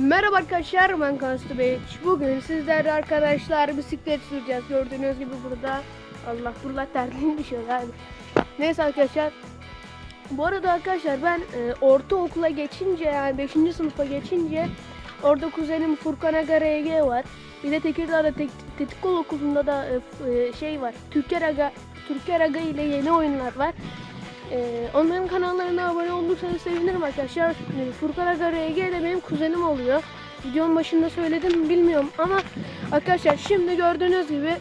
Merhaba arkadaşlar ben Kansu Bey. Bugün sizlerle arkadaşlar bisiklet süreceğiz. Gördüğünüz gibi burada. Allah burada terliğim düşüyor abi. Neyse arkadaşlar. Bu arada arkadaşlar ben e, ortaokula geçince yani 5. sınıfa geçince orada kuzenim Furkan Aga RG var. Bir de Tekirdağ'da Tek, Tetikol okulunda da e, e, şey var. Türker Aga, Türker Aga ile yeni oyunlar var. Ee, onların kanallarına abone olursanız sevinirim arkadaşlar. Ee, Furkan Aga RG de benim kuzenim oluyor. Videonun başında söyledim mi bilmiyorum ama arkadaşlar şimdi gördüğünüz gibi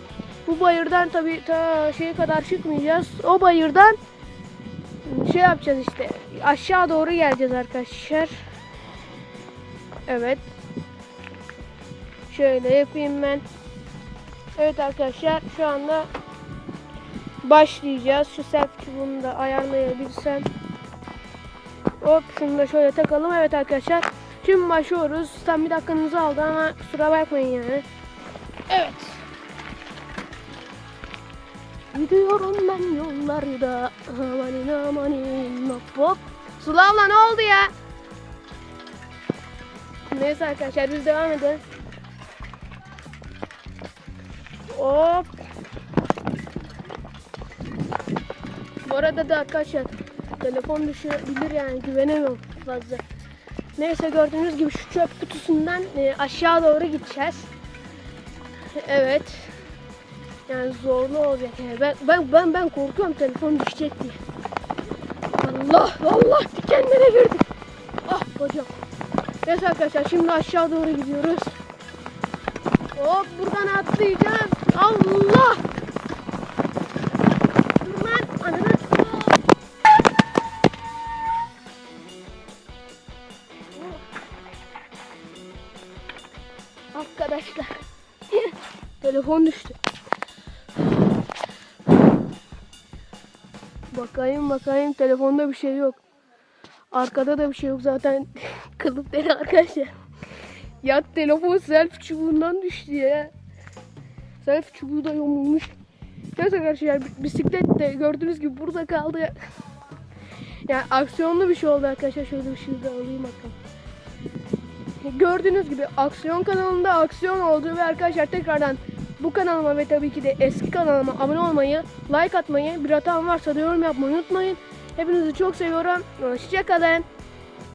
bu bayırdan tabi ta şeye kadar çıkmayacağız. O bayırdan şey yapacağız işte aşağı doğru geleceğiz arkadaşlar. Evet. Şöyle yapayım ben. Evet arkadaşlar şu anda başlayacağız. Şu self çubuğunu da ayarlayabilsem. Hop şunu da şöyle takalım. Evet arkadaşlar. Şimdi başlıyoruz. Tam bir dakikanızı aldı ama kusura bakmayın yani. Evet. Gidiyorum ben yollarda. Amanin amanin hop hop. Sıla abla ne oldu ya? Neyse arkadaşlar biz devam edelim. Hop. Bu arada da arkadaşlar telefon düşebilir yani güvenemiyorum fazla. Neyse gördüğünüz gibi şu çöp kutusundan e, aşağı doğru gideceğiz. Evet. Yani zorlu olacak yani. Ben ben ben ben korkuyorum telefon düşecek diye. Allah Allah dikenlere girdik. Ah bacak. Neyse arkadaşlar şimdi aşağı doğru gidiyoruz. Hop buradan atlayacağız. Arkadaşlar. Telefon düştü. Bakayım bakayım telefonda bir şey yok. Arkada da bir şey yok zaten. Kılıf deri arkadaşlar. Ya telefon selfie çubuğundan düştü ya. Selfie çubuğu da yamulmuş. Neyse arkadaşlar bisiklet de gördüğünüz gibi burada kaldı. Yani aksiyonlu bir şey oldu arkadaşlar. Şöyle ışığı da alayım bakalım. Gördüğünüz gibi aksiyon kanalında aksiyon oldu ve arkadaşlar tekrardan bu kanalıma ve tabii ki de eski kanalıma abone olmayı, like atmayı, bir hatam varsa da yorum yapmayı unutmayın. Hepinizi çok seviyorum. Hoşçakalın.